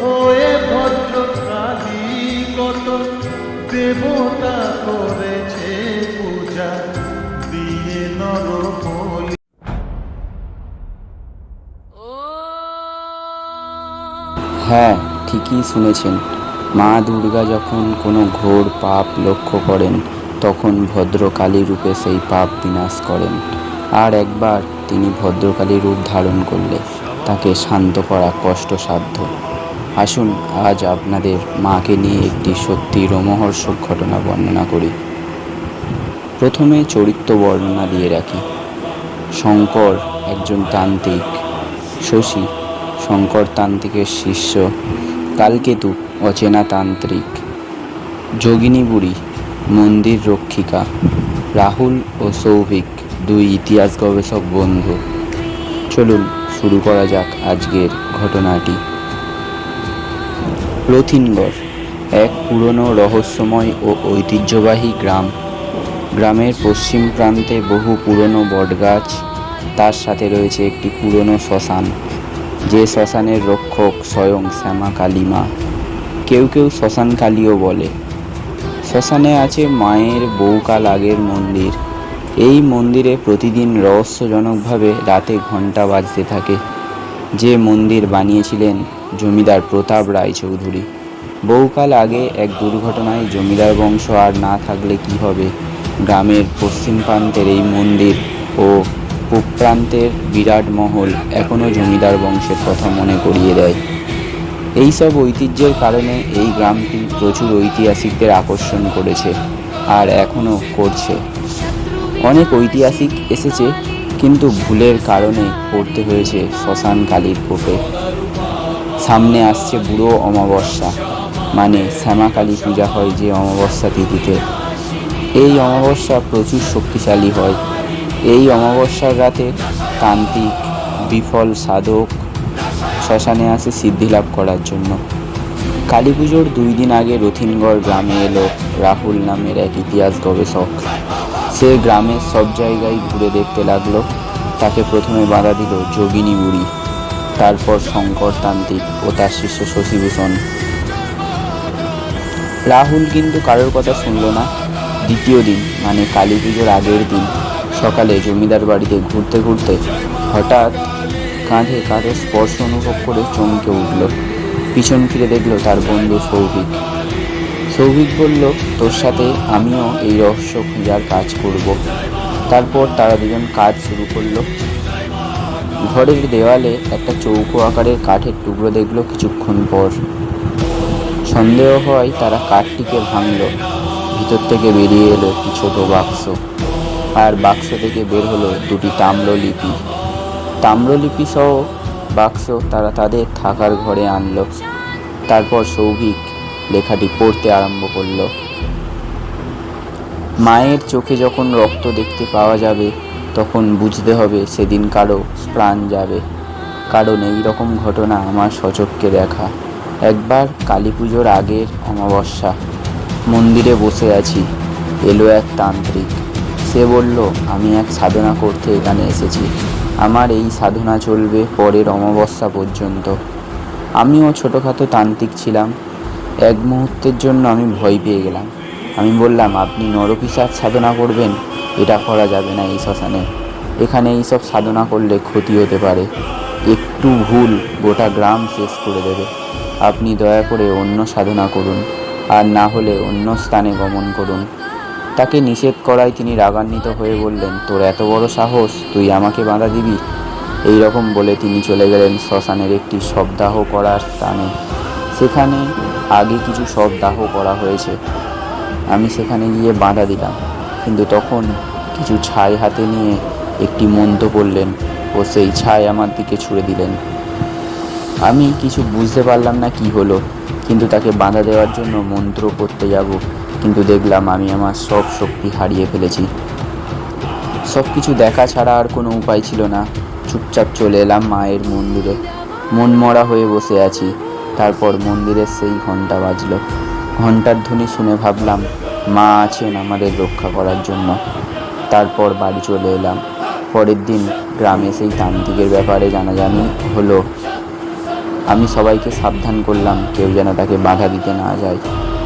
হয়ে ভদ্র কত, দেবতা করেছে পূজা, দিয়ে নর হ্যাঁ ঠিকই শুনেছেন। মা দুর্গা যখন কোনো ঘোর পাপ লক্ষ্য করেন, তখন ভদ্রকালী রূপে সেই পাপ বিনাশ করেন। আর একবার তিনি ভদ্রকালী রূপ ধারণ করলে তাকে শান্ত করা কষ্টসাধ্য। আসুন, আজ আপনাদের মাকে নিয়ে একটি সত্যি রোমহর্ষক ঘটনা বর্ণনা করি। প্রথমে চরিত্র বর্ণনা দিয়ে রাখি। শঙ্কর একজন তান্ত্রিক, শশী শঙ্কর তান্ত্রিকের শিষ্য, কালকেতু অচেনা তান্ত্রিক, যোগিনী বুড়ি, মন্দির রক্ষিকা, রাহুল ও সৌভিক। দুই ইতিহাস গবেষক বন্ধু। চলুন শুরু করা যাক আজকের ঘটনাটি। রথিনগড় এক পুরনো রহস্যময় ও ঐতিহ্যবাহী গ্রাম। গ্রামের পশ্চিম প্রান্তে বহু পুরনো বটগাছ, তার সাথে রয়েছে একটি পুরনো শ্মশান। যে শ্মশানের রক্ষক স্বয়ং শ্যামা কালীমা। কেউ কেউ শ্মশান কালীও বলে। শ্মশানে আছে মায়ের বহুকাল আগের মন্দির। এই মন্দিরে প্রতিদিন রহস্যজনকভাবে রাতে ঘণ্টা বাজতে থাকে। যে মন্দির বানিয়েছিলেন জমিদার প্রতাপ রায় চৌধুরী বহুকাল আগে এক দুর্ঘটনায় জমিদার বংশ আর না থাকলে কি হবে? গ্রামের পশ্চিম প্রান্তের এই মন্দির ও পূব প্রান্তের বিরাট মহল এখনও জমিদার বংশের কথা মনে করিয়ে দেয়। এই সব ঐতিহ্যের কারণে এই গ্রামটি প্রচুর ঐতিহাসিকদের আকর্ষণ করেছে আর এখনও করছে। অনেক ঐতিহাসিক এসেছে, কিন্তু ভুলের কারণে পড়তে হয়েছে শ্মশান কালীর কোপে। সামনে আসছে বুড়ো অমাবস্যা মানে শ্যামা কালী পূজা হয় যে অমাবস্যা তিথিতে। এই অমাবস্যা প্রচুর শক্তিশালী হয়। এই অমাবস্যার রাতে তান্ত্রিক, বিফল সাধক শ্মশানে আসে সিদ্ধি লাভ করার জন্য। কালী পুজোর দুই দিন আগে রথিনগড় গ্রামে এলো রাহুল নামের এক ইতিহাস গবেষক। সে গ্রামের সব জায়গায় ঘুরে দেখতে লাগল, তাকে প্রথমে বাধা দিল যোগিনী বুড়ি, তারপর শঙ্কর তান্ত্রিক ও তার শিষ্য শশীভূষণ। রাহুল কিন্তু কারোর কথা শুনল না। দ্বিতীয় দিন মানে কালী পুজোর আগের দিন, সকালে জমিদার বাড়িতে ঘুরতে ঘুরতে হঠাৎ কাঁধে কাঁধে স্পর্শ অনুভব করে চমকে উঠল। পিছন ফিরে দেখল তার বন্ধু সৌভিক। সৌভিক বলল, তোর সাথে আমিও এই রহস্য খোঁজার কাজ করব। তারপর তারা দুজন কাজ শুরু করল। ঘরের দেওয়ালে একটা চৌকো আকারের কাঠের টুকরো দেখল কিছুক্ষণ পর। সন্দেহ হয় তারা কাঠটিকে ভাঙল। ভিতর থেকে বেরিয়ে এলো একটি ছোট বাক্স। আর বাক্স থেকে বের হলো দুটি তাম্রলিপি। তাম্রলিপি সহ বাক্স তারা তাদের থাকার ঘরে আনলো। তারপর সৌভিক লেখাটি পড়তে আরম্ভ করল। মায়ের চোখে যখন রক্ত দেখতে পাওয়া যাবে, তখন বুঝতে হবে সেদিন কারও প্রাণ যাবে। কারণ এই রকম ঘটনা আমার সচক্ষে দেখা। একবার কালী পুজোর আগের অমাবস্যা, মন্দিরে বসে আছি, এলো এক তান্ত্রিক। সে বলল, আমি এক সাধনা করতে এখানে এসেছি। আমার এই সাধনা চলবে পরের অমাবস্যা পর্যন্ত। আমিও ছোটোখাটো তান্ত্রিক ছিলাম। এক মুহূর্তের জন্য আমি ভয় পেয়ে গেলাম। আমি বললাম, আপনি নরপিসার সাধনা করবেন? এটা করা যাবে না এই শ্মশানে। এখানে এইসব সাধনা করলে ক্ষতি হতে পারে। একটু ভুল গোটা গ্রাম শেষ করে দেবে। আপনি দয়া করে অন্য সাধনা করুন, আর না হলে অন্য স্থানে গমন করুন। তাকে নিষেধ করায় তিনি রাগান্বিত হয়ে বললেন, তোর এত বড় সাহস, তুই আমাকে বাঁধা দিবি? এই রকম বলে তিনি চলে গেলেন। শ্মশানের একটি শবদাহ করার স্থানে সেখানে আগে কিছু সব দাহ করা হয়েছে। আমি সেখানে গিয়ে বাধা দিলাম। কিন্তু তখন কিছু ছাই হাতে নিয়ে একটি মন্ত্র করলেন ও সেই ছাই আমার দিকে ছুড়ে দিলেন। আমি কিছু বুঝতে পারলাম না কি হলো, কিন্তু তাকে বাধা দেওয়ার জন্য মন্ত্র করতে যাব। কিন্তু দেখলাম আমি আমার সব শক্তি হারিয়ে ফেলেছি। সব কিছু দেখা ছাড়া আর কোনো উপায় ছিল না। চুপচাপ চলে এলাম মায়ের মন্দিরে। মন মরা হয়ে বসে আছি। তারপর মন্দিরের সেই ঘণ্টা বাজলো। ঘণ্টার ধ্বনি শুনে ভাবলাম, মা আছেন আমাদের রক্ষা করার জন্য। তারপর বাড়ি চলে এলাম। পরের দিন গ্রামে সেই তান্ত্রিকের ব্যাপারে জানাজানি হলো। আমি সবাইকে সাবধান করলাম, কেউ যেন তাকে বাধা দিতে না যায়,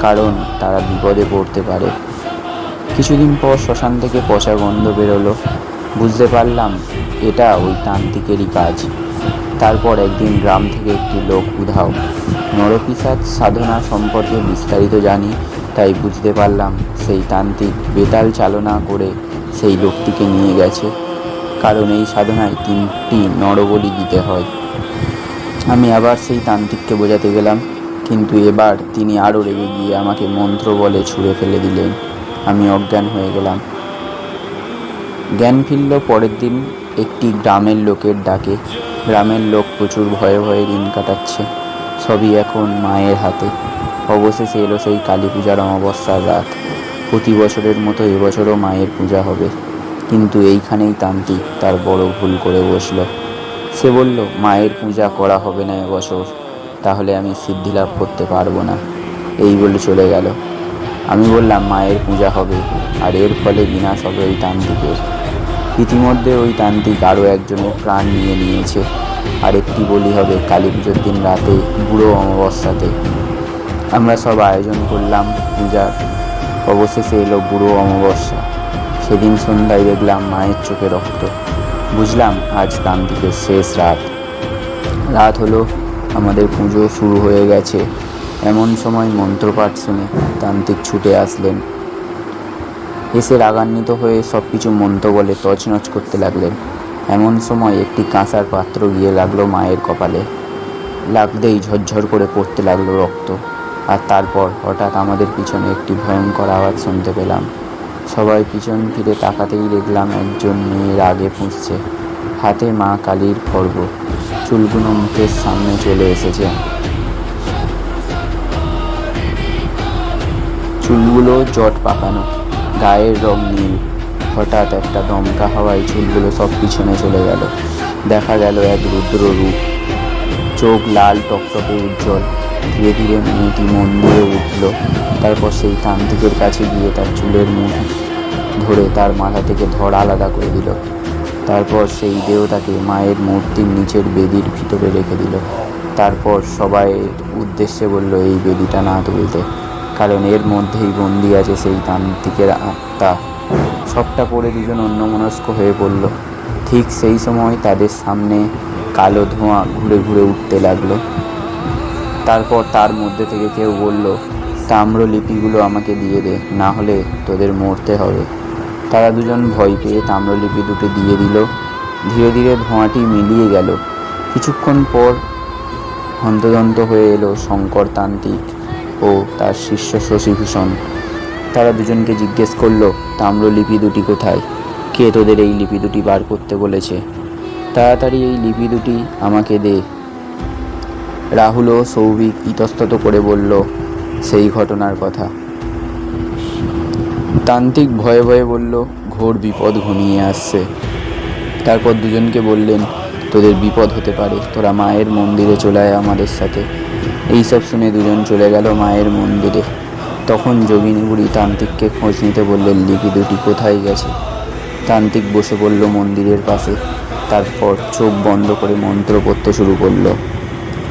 কারণ তারা বিপদে পড়তে পারে। কিছুদিন পর শ্মশান থেকে পচা গন্ধ বেরোলো। বুঝতে পারলাম, এটা ওই তান্ত্রিকেরই কাজ। তারপর একদিন গ্রাম থেকে একটি লোক উধাও। নরপিসাদ সাধনা সম্পর্কে বিস্তারিত জানি, তাই বুঝতে পারলাম সেই তান্ত্রিক বেতাল চালনা করে সেই লোকটিকে নিয়ে গেছে। কারণ এই সাধনায় তিনটি নরবলি দিতে হয়। আমি আবার সেই তান্ত্রিককে বোঝাতে গেলাম, কিন্তু এবার তিনি আরও রেগে গিয়ে আমাকে মন্ত্র বলে ছুঁড়ে ফেলে দিলেন। আমি অজ্ঞান হয়ে গেলাম। জ্ঞান ফিরল পরের দিন একটি গ্রামের লোকের ডাকে। গ্রামের লোক প্রচুর ভয়ে ভয়ে দিন কাটাচ্ছে। সবই এখন মায়ের হাতে। অবশেষে এলো সেই কালী পূজার অমাবস্যার রাত। প্রতি বছরের মতো এবছরও মায়ের পূজা হবে। কিন্তু এইখানেই তান্ত্রিক তার বড় ভুল করে বসল। সে বলল, মায়ের পূজা করা হবে না এবছর। তাহলে আমি সিদ্ধি লাভ করতে পারব না। এই বলে চলে গেল। আমি বললাম, মায়ের পূজা হবে। আর এর ফলে বিনাশ হবে ওই তান্ত্রিকের ইতিমধ্যে ওই তান্ত্রিক আরও একজনের প্রাণ নিয়ে নিয়েছে। আর একটি বলি হবে, কালী পুজোর দিন রাতে বুড়ো অমাবস্যাতে। আমরা সব আয়োজন করলাম, পূজার অবশেষে এলো বুড়ো অমাবস্যা। সেদিন সন্ধ্যায় দেখলাম মায়ের চোখে রক্ত। বুঝলাম, আজ তান্ত্রিকের শেষ রাত। রাত হলো, আমাদের পুজো শুরু হয়ে গেছে। এমন সময় মন্ত্রপাঠ শুনে তান্ত্রিক ছুটে আসলেন। এসে রাগান্বিত হয়ে সব কিছু মন্ত্র বলে তছনছ করতে লাগলেন। এমন সময় একটি কাঁসার পাত্র গিয়ে লাগল মায়ের কপালে। লাগতেই ঝরঝর করে পড়তে লাগল রক্ত। আর তারপর হঠাৎ আমাদের পিছনে একটি ভয়ঙ্কর আওয়াজ শুনতে পেলাম। সবাই পিছন ফিরে তাকাতেই দেখলাম একজন মেয়ের আগে পুঁছছে হাতে মা কালীর খর্ব। চুলগুলো মুখের সামনে চলে এসেছে। চুলগুলো জট পাকানো। গায়ের রং নীল হঠাৎ একটা দমকা হাওয়ায় চুলগুলো সব পিছনে চলে গেল। দেখা গেল এক রুদ্র রূপ। চোখ লাল, টকটকে উজ্জ্বল। ধীরে ধীরে মেয়েটি মন্দিরে উঠল। তারপর সেই তান্ত্রিকের কাছে গিয়ে তার চুলের মুখ ধরে তার মাথা থেকে ধর আলাদা করে দিল। তারপর সেই দেহটাকে মায়ের মূর্তির নিচের বেদির ভিতরে রেখে দিল। তারপর সবাই উদ্দেশ্যে বলল, এই বেদিটা না তুলতে। কারণ এর মধ্যেই বন্দি আছে সেই তান্ত্রিকের আত্মা সবটা পড়ে দুজন অন্যমনস্ক হয়ে পড়ল। ঠিক সেই সময় তাদের সামনে কালো ধোঁয়া ঘুরে ঘুরে উঠতে লাগল। তারপর তার মধ্যে থেকে কেউ বলল তাম্রলিপিগুলো আমাকে দিয়ে দে, না হলে তোদের মরতে হবে। তারা দুজন ভয় পেয়ে তাম্রলিপি দুটো দিয়ে দিল। ধীরে ধীরে ধোঁয়াটি মিলিয়ে গেল। কিছুক্ষণ পর হন্তদন্ত হয়ে এলো শঙ্কর তান্ত্রিক ও তার শিষ্য শশীভূষণ। তারা দুজনকে জিজ্ঞেস করল, তাম্রলিপি দুটি কোথায়? কে তোদের এই লিপি দুটি বার করতে বলেছে? তাড়াতাড়ি এই লিপি দুটি আমাকে দে। রাহুল ও সৌভিক ইতস্তত করে বলল, সেই ঘটনার কথা। তান্ত্রিক ভয়ে ভয়ে বলল, ঘোর বিপদ ঘনিয়ে আসছে। তারপর দুজনকে বললেন, তোদের বিপদ হতে পারে, তোরা মায়ের মন্দিরে চলে আয় আমাদের সাথে। এইসব শুনে দুজন চলে গেল মায়ের মন্দিরে। তখন যোগিনী বুড়ি তান্ত্রিককে খোঁজ নিতে বললেন, লিপি দুটি কোথায় গেছে? তান্ত্রিক বসে পড়ল মন্দিরের পাশে। তারপর চোখ বন্ধ করে মন্ত্র পড়তে শুরু করল।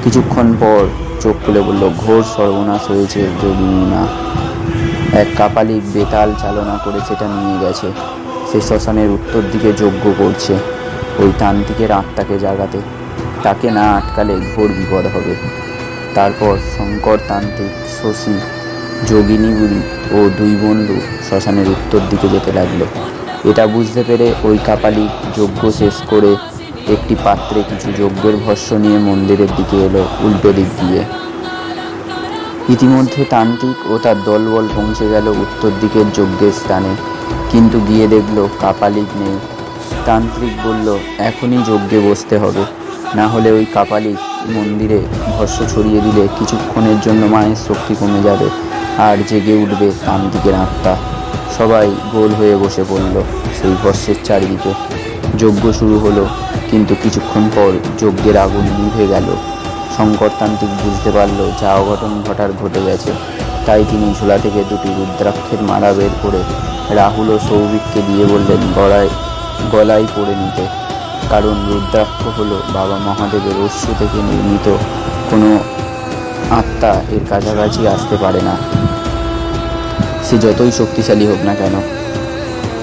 কিছুক্ষণ পর চোখ খুলে বলল, ঘোর সর্বনাশ হয়েছে যোগিনী না এক কাপালিক বেতাল চালনা করে সেটা নিয়ে গেছে। সে শ্মশানের উত্তর দিকে যজ্ঞ করছে। ওই তান্ত্রিকের আত্মাকে জাগাতে। তাকে না আটকালে ঘোর বিপদ হবে। তারপর শঙ্কর তান্ত্রিক, শশী যোগিনী বুড়ি ও দুই বন্ধু শ্মশানের উত্তর দিকে যেতে লাগল। এটা বুঝতে পেরে ওই কাপালিক যজ্ঞ শেষ করে একটি পাত্রে কিছু যজ্ঞের ভস্য নিয়ে মন্দিরের দিকে এলো উল্টো দিক দিয়ে। ইতিমধ্যে তান্ত্রিক ও তার দলবল পৌঁছে গেল উত্তর দিকের যজ্ঞের স্থানে। কিন্তু গিয়ে দেখল কাপালিক নেই। তান্ত্রিক বলল, এখনই যজ্ঞে বসতে হবে। না হলে ওই কাপালিক মন্দিরে ভস্য ছড়িয়ে দিলে কিছুক্ষণের জন্য মায়ের শক্তি কমে যাবে। আর জেগে উঠবে তান্ত্রিকের আত্মা। সবাই গোল হয়ে বসে পড়ল সেই বর্ষের চারিদিকে। যজ্ঞ শুরু হলো, কিন্তু কিছুক্ষণ পর যজ্ঞের আগুন নিভে গেল। শঙ্করতান্ত্রিক বুঝতে পারল যা অঘটন ঘটার ঘটে গেছে। তাই তিনি ঝোলা থেকে দুটি রুদ্রাক্ষের মালা বের করে রাহুল ও সৌভিককে দিয়ে বললেন, গলায় গলায় পড়ে নিতে। কারণ রুদ্রাক্ষ হলো বাবা মহাদেবের অশ্রু থেকে নির্মিত কোনো আত্মা এর কাছাকাছি আসতে পারে না। সে যতই শক্তিশালী হোক না কেন,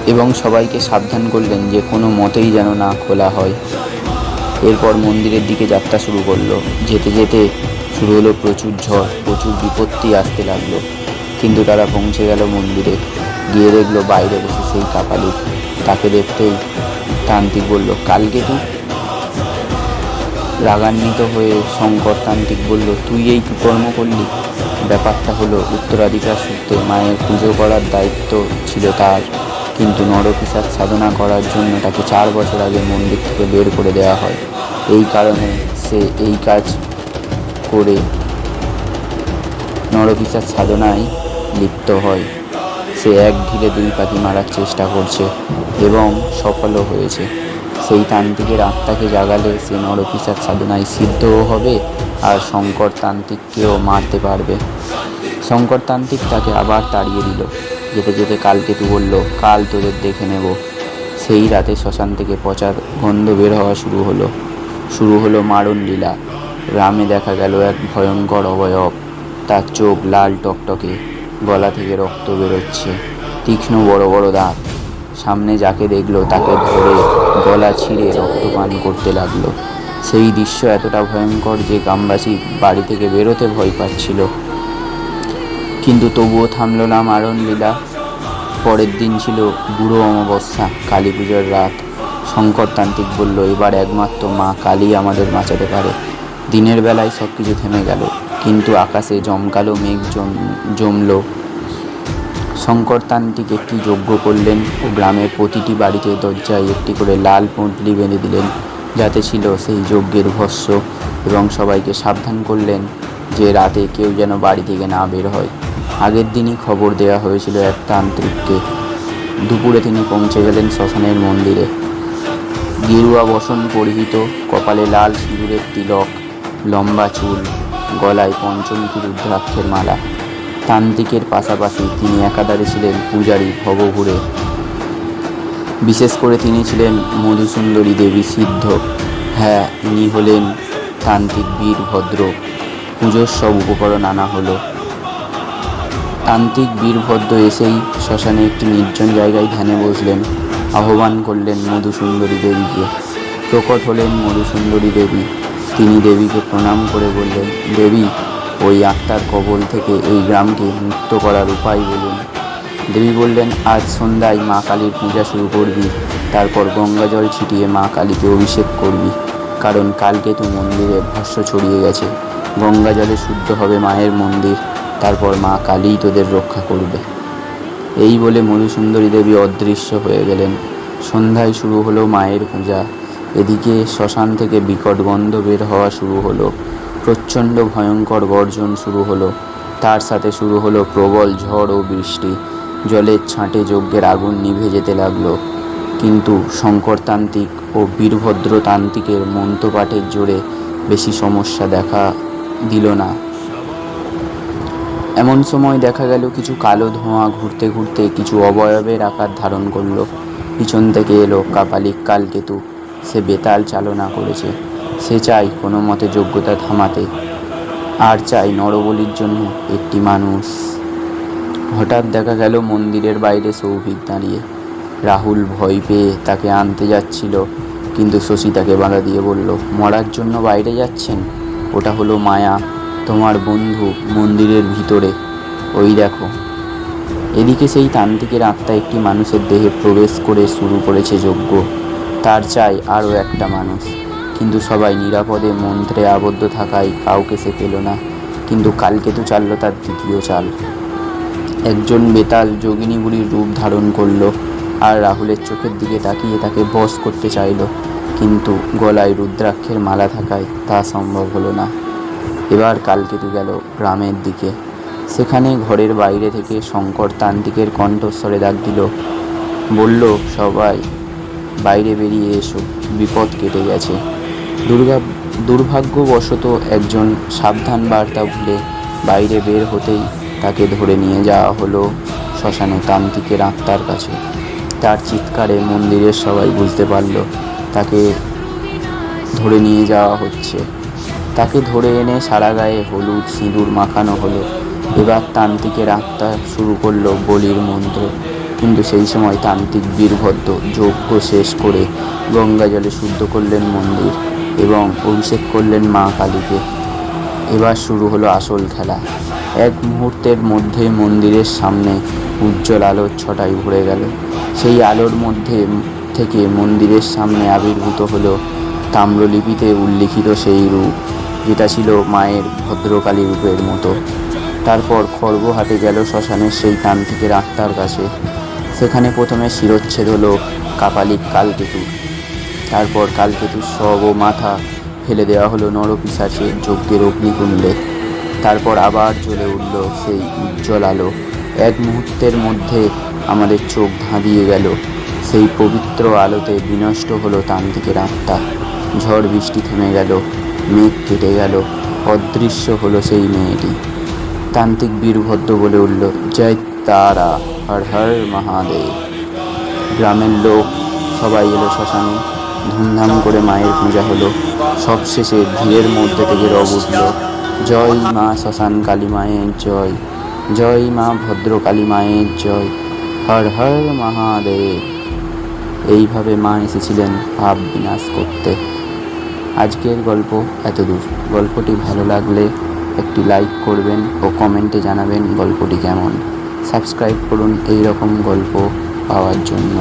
এবং সবাইকে সাবধান করলেন যে কোনো মতেই যেন না খোলা হয়। এরপর মন্দিরের দিকে যাত্রা শুরু করল। যেতে যেতে শুরু হলো প্রচুর ঝড়, প্রচুর বিপত্তি আসতে লাগল। কিন্তু তারা পৌঁছে গেল মন্দিরে। গিয়ে দেখল বাইরে বসে সেই কাপালি। তাকে দেখতেই তান্ত্রিক বলল, কালকে তুই রাগান্বিত হয়ে শঙ্কর তান্ত্রিক বলল, তুই এই কুকর্ম করলি? ব্যাপারটা হলো, উত্তরাধিকার সূত্রে মায়ের পুজো করার দায়িত্ব ছিল তার। কিন্তু নরপিসার সাধনা করার জন্য তাকে চার বছর আগে মন্দির থেকে বের করে দেওয়া হয়। এই কারণে সে এই কাজ করে নরপিসার সাধনায় লিপ্ত হয়। সে এক ঢিলে দুই পাখি মারার চেষ্টা করছে এবং সফলও হয়েছে। সেই তান্ত্রিকের আত্মাকে জাগালে সে নরপিসার সাধনায় সিদ্ধও হবে আর শঙ্কর তান্ত্রিককেও মারতে পারবে। শঙ্কর তান্ত্রিক তাকে আবার তাড়িয়ে দিল। যেতে যেতে কালকেতু বলল, কাল তোদের দেখে নেব। সেই রাতে শ্মশান থেকে পচার গন্ধ বের হওয়া শুরু হলো। শুরু হলো মারণ লীলা। রামে দেখা গেল এক ভয়ঙ্কর অবয়ব। তার চোখ লাল টকটকে, গলা থেকে রক্ত বেরোচ্ছে। তীক্ষ্ণ বড় বড় দাঁত। সামনে যাকে দেখল তাকে ধরে গলা ছিঁড়ে রক্তপান করতে লাগল। সেই দৃশ্য এতটা ভয়ঙ্কর যে গ্রামবাসী বাড়ি থেকে বেরোতে ভয় পাচ্ছিল। কিন্তু তবুও থামল না মারণ লীলা। পরের দিন ছিল বুড়ো অমাবস্যা, কালী পুজোর রাত। শঙ্করতান্ত্রিক বলল, এবার একমাত্র মা কালী আমাদের বাঁচাতে পারে। দিনের বেলায় সব কিছু থেমে গেল, কিন্তু আকাশে জমকালো মেঘ জম, জমলো। শঙ্করতান্ত্রিক একটি যজ্ঞ করলেন ও গ্রামের প্রতিটি বাড়িতে দরজায় একটি করে লাল পুঁটলি বেঁধে দিলেন, যাতে ছিল সেই যজ্ঞের ভস্য এবং সবাইকে সাবধান করলেন যে রাতে কেউ যেন বাড়ি থেকে না বের হয়। আগের দিনই খবর দেওয়া হয়েছিল এক তান্ত্রিককে। দুপুরে তিনি পৌঁছে গেলেন শ্মশানের মন্দিরে। গেরুয়া বসন পরিহিত, কপালে লাল সিঁদুরের তিলক, লম্বা চুল, গলায় পঞ্চমুখী রুদ্রাক্ষের মালা। তান্ত্রিকের পাশাপাশি তিনি একাধারে ছিলেন পূজারী ভবঘুরে। বিশেষ করে তিনি ছিলেন মধুসুন্দরী দেবী সিদ্ধ। হ্যাঁ ইনি হলেন তান্ত্রিক বীরভদ্র পুজোর সব উপকরণ আনা হলো। তান্ত্রিক বীরভদ্র এসেই শ্মশানে একটি নির্জন জায়গায় ধ্যানে বসলেন। আহ্বান করলেন মধুসুন্দরী দেবীকে। প্রকট হলেন মধুসুন্দরী দেবী। তিনি দেবীকে প্রণাম করে বললেন, দেবী ওই আত্মার কবল থেকে এই গ্রামকে মুক্ত করার উপায় বলুন। দেবী বললেন, আজ সন্ধ্যায় মা কালীর পূজা শুরু করবি, তারপর গঙ্গা জল ছিটিয়ে মা কালীকে অভিষেক করবি, কারণ কালকে তো মন্দিরে ভস্য ছড়িয়ে গেছে। গঙ্গা জলে শুদ্ধ হবে মায়ের মন্দির, তারপর মা কালীই তোদের রক্ষা করবে। এই বলে মধুসুন্দরী দেবী অদৃশ্য হয়ে গেলেন। সন্ধ্যায় শুরু হলো মায়ের পূজা, এদিকে শ্মশান থেকে বিকট গন্ধ বের হওয়া শুরু হলো। প্রচণ্ড ভয়ঙ্কর গর্জন শুরু হলো। তার সাথে শুরু হলো প্রবল ঝড় ও বৃষ্টি। জলের ছাঁটে যজ্ঞের আগুন নিভে যেতে লাগল। কিন্তু শঙ্করতান্ত্রিক ও বীরভদ্রতান্ত্রিকের মন্ত্রপাঠের জোরে বেশি সমস্যা দেখা দিল না। এমন সময় দেখা গেল, কিছু কালো ধোঁয়া ঘুরতে ঘুরতে কিছু অবয়বের আকার ধারণ করল। পিছন থেকে এলো কাপালিক কালকেতু। সে বেতাল চালনা করেছে। সে চাই কোনো মতে যোগ্যতা থামাতে। আর চাই নরবলির জন্য একটি মানুষ। হঠাৎ দেখা গেল মন্দিরের বাইরে সৌভিক দাঁড়িয়ে। রাহুল ভয় পেয়ে তাকে আনতে যাচ্ছিল, কিন্তু শশী তাকে বাধা দিয়ে বলল, মরার জন্য বাইরে যাচ্ছেন? ওটা হলো মায়া, তোমার বন্ধু মন্দিরের ভিতরে। ওই দেখো। এদিকে সেই তান্ত্রিকের আত্মা একটি মানুষের দেহে প্রবেশ করে শুরু করেছে যজ্ঞ। তার চাই আরও একটা মানুষ। কিন্তু সবাই নিরাপদে মন্ত্রে আবদ্ধ থাকায় কাউকে সে পেল না। কিন্তু কালকে তো চালল তার দ্বিতীয় চাল। একজন বেতাল যোগিনী বুড়ির রূপ ধারণ করল আর রাহুলের চোখের দিকে তাকিয়ে তাকে বস করতে চাইলো। কিন্তু গলায় রুদ্রাক্ষের মালা থাকায় তা সম্ভব হলো না। এবার কালকেতু গেল গ্রামের দিকে। সেখানে ঘরের বাইরে থেকে শঙ্কর তান্ত্রিকের কণ্ঠস্বরে ডাক দিল, বলল, সবাই বাইরে বেরিয়ে এসো, বিপদ কেটে গেছে। দুর্গা দুর্ভাগ্যবশত একজন সাবধান বার্তা ভুলে বাইরে বের হতেই তাকে ধরে নিয়ে যাওয়া হলো শ্মশানে তান্ত্রিকের আত্মার কাছে। তার চিৎকারে মন্দিরের সবাই বুঝতে পারল তাকে ধরে নিয়ে যাওয়া হচ্ছে। তাকে ধরে এনে সারা গায়ে হলুদ সিঁদুর মাখানো হলো। এবার তান্ত্রিকের আত্মা শুরু করল বলির মন্ত্র। কিন্তু সেই সময় তান্ত্রিক বীরভদ্র যজ্ঞ শেষ করে গঙ্গা জলে শুদ্ধ করলেন মন্দির এবং অভিষেক করলেন মা কালীকে। এবার শুরু হলো আসল খেলা। এক মুহূর্তের মধ্যে মন্দিরের সামনে উজ্জ্বল আলোর ছটাই ভরে গেল। সেই আলোর মধ্যে থেকে মন্দিরের সামনে আবির্ভূত হলো তাম্রলিপিতে উল্লিখিত সেই রূপ, যেটা ছিল মায়ের ভদ্রকালী রূপের মতো। তারপর খড়গ হাটে গেল শ্মশানের সেই তান্ত্রিকের আত্মার কাছে। সেখানে প্রথমে শিরোচ্ছেদ হলো কাপালিক কালকেতু। তারপর কালকেতুর সব ও মাথা ফেলে দেওয়া হলো নরপিসাচের যজ্ঞের অগ্নিকুণ্ডে। তারপর আবার জ্বলে উঠল সেই উজ্জ্বল আলো। এক মুহূর্তের মধ্যে আমাদের চোখ ধাঁধিয়ে গেল। সেই পবিত্র আলোতে বিনষ্ট হলো তান্ত্রিকের আত্মা। ঝড় বৃষ্টি থেমে গেল, মেঘ কেটে গেল, অদৃশ্য হলো সেই মেয়েটি। তান্ত্রিক বীরভদ্র বলে উঠল, জয় তারা। হর হর মহাদেব। গ্রামের লোক সবাই এলো শ্মশানে। ধুমধাম করে মায়ের পূজা হলো। সবশেষে ভিড়ের মধ্যে থেকে রব উঠল। জয় মা শ্মশান কালী মায়ের জয়। জয় মা ভদ্রকালী মায়ের জয়। হর হর মহাদেব। এইভাবে মা এসেছিলেন ভাব বিনাশ করতে। আজকের গল্প এতদূর গল্পটি ভালো লাগলে একটি লাইক করবেন ও কমেন্টে জানাবেন গল্পটি কেমন। সাবস্ক্রাইব করুন এই রকম গল্প পাওয়ার জন্য।